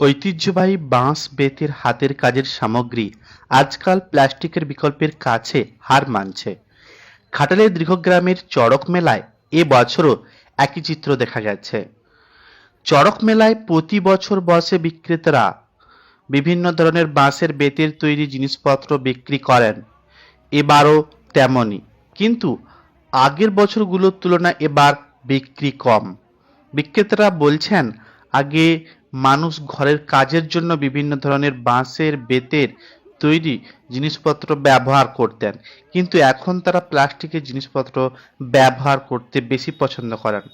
ঐতিহ্যবাহী বাঁশ, বেতের হাতের কাজের সামগ্রী আজকাল প্লাস্টিকের বিকল্পের কাছে হার মানছে। ঘাটালের দীর্ঘগ্রামের চড়ক মেলায় এ বছরও একই চিত্র দেখা গেছে। চড়ক মেলায় প্রতি বছর বসে বিক্রেতারা বিভিন্ন ধরনের বাঁশের, বেতের তৈরি জিনিসপত্র বিক্রি করেন। এবারও তেমনই। কিন্তু আগের বছরগুলোর তুলনায় এবার বিক্রি কম। বিক্রেতারা বলছেন আগে মানুষ ঘরের কাজের জন্য বিভিন্ন ধরনের বাঁশের, বেতের তৈরি জিনিসপত্র ব্যবহার করতেন। কিন্তু এখন তারা প্লাস্টিকের জিনিসপত্র ব্যবহার করতে বেশি পছন্দ করেন।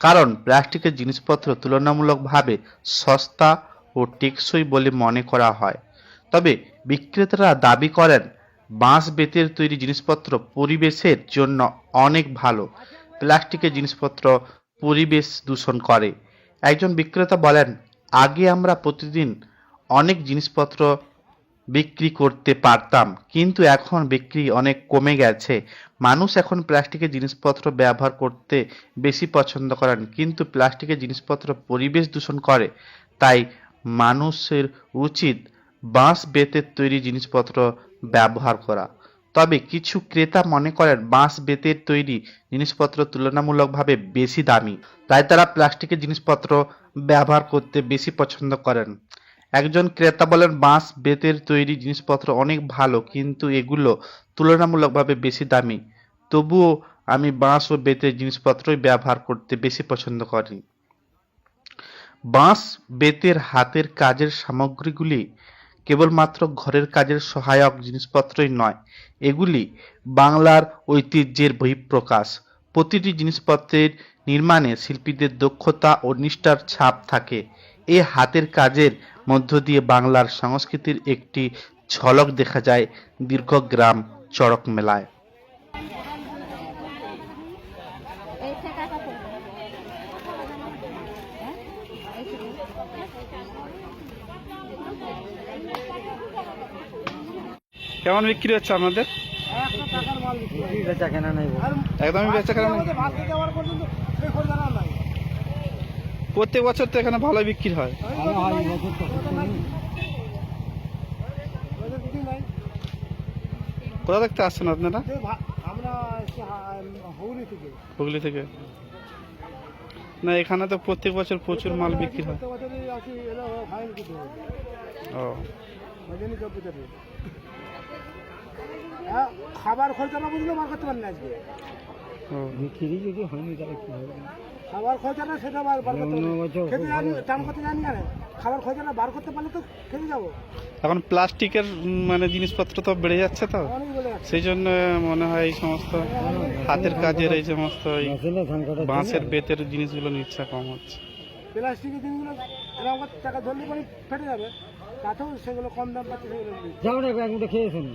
কারণ প্লাস্টিকের জিনিসপত্র তুলনামূলকভাবে সস্তা ও টেকসই বলে মনে করা হয়। তবে বিক্রেতারা দাবি করেন, বাঁশ, বেতের তৈরি জিনিসপত্র পরিবেশের জন্য অনেক ভালো। প্লাস্টিকের জিনিসপত্র পরিবেশ দূষণ করে। একজন বিক্রেতা বলেন, আগে আমরা প্রতিদিন অনেক জিনিসপত্র বিক্রি করতে পারতাম, কিন্তু এখন বিক্রি অনেক কমে গেছে। মানুষ এখন প্লাস্টিকের জিনিসপত্র ব্যবহার করতে বেশি পছন্দ করেন, কিন্তু প্লাস্টিকের জিনিসপত্র পরিবেশ দূষণ করে। তাই মানুষের উচিত বাঁশ বেতের তৈরি জিনিসপত্র ব্যবহার করা। তবে কিছু ক্রেতা মনে করেন বাঁশ বেতের তৈরি জিনিসপত্র তুলনামূলকভাবে বেশি দামি। তাই তারা প্লাস্টিকের জিনিসপত্র ব্যবহার করতে বেশি পছন্দ করেন। একজন ক্রেতা বলেন, বাঁশ বেতের তৈরি জিনিসপত্র অনেক ভালো, কিন্তু এগুলো তুলনামূলকভাবে বেশি দামি। তবুও আমি বাঁশ ও বেতের জিনিসপত্রই ব্যবহার করতে বেশি পছন্দ করি। বাঁশ বেতের হাতের কাজের সামগ্রীগুলি কেবলমাত্র ঘরের কাজের সহায়ক জিনিসপত্রই নয়, এগুলি বাংলার ঐতিহ্যের বহিঃপ্রকাশ। প্রতিটি জিনিসপত্রের নির্মাণে শিল্পীদের দক্ষতা ও নিষ্ঠার ছাপ থাকে। এ হাতের কাজের মধ্য দিয়ে বাংলার সংস্কৃতির একটি ঝলক দেখা যায় দীর্ঘগ্রাম চড়ক মেলায়। কেমন বিক্রি হচ্ছে আপনাদের? একদমই বেচা কেনা নেই? প্রত্যেক বছর তো এখানে ভালো বিক্রি হয়। কোথা দেখতে আসছেন আপনারা? হুগলি থেকে। না এখানে তো প্রত্যেক বছর প্রচুর মাল বিক্রি হয়। প্রত্যেক বছরই আসি এলো ফাইন কিছু ও। হ্যাঁ খাবার খরচা না বুঝলে বার করতে পারেন আজকে। বিক্রি যদি হয়নি তাহলে কি হবে? খাবার খরচাটা সেটা বার বার করতে খেতে জানি টান করতে জানি জানে খাবার খরচাটা বার করতে পারলে তো খেতে যাব। এখন প্লাস্টিকের মানে জিনিসপত্র তো বেড়ে যাচ্ছে তো। সেই জন্য মনে হয় এই সমস্ত হাতের কাজের এই সমস্ত বাঁশের বেতের জিনিসগুলো নিচ্ছে কম হচ্ছে। প্লাস্টিকের জিনিসগুলো এরকম টাকা ধরলে পরে ফেটে যাবে। তাতেও সেগুলো কম দাম পাচ্ছে সেগুলো। যাও না খেয়েছেন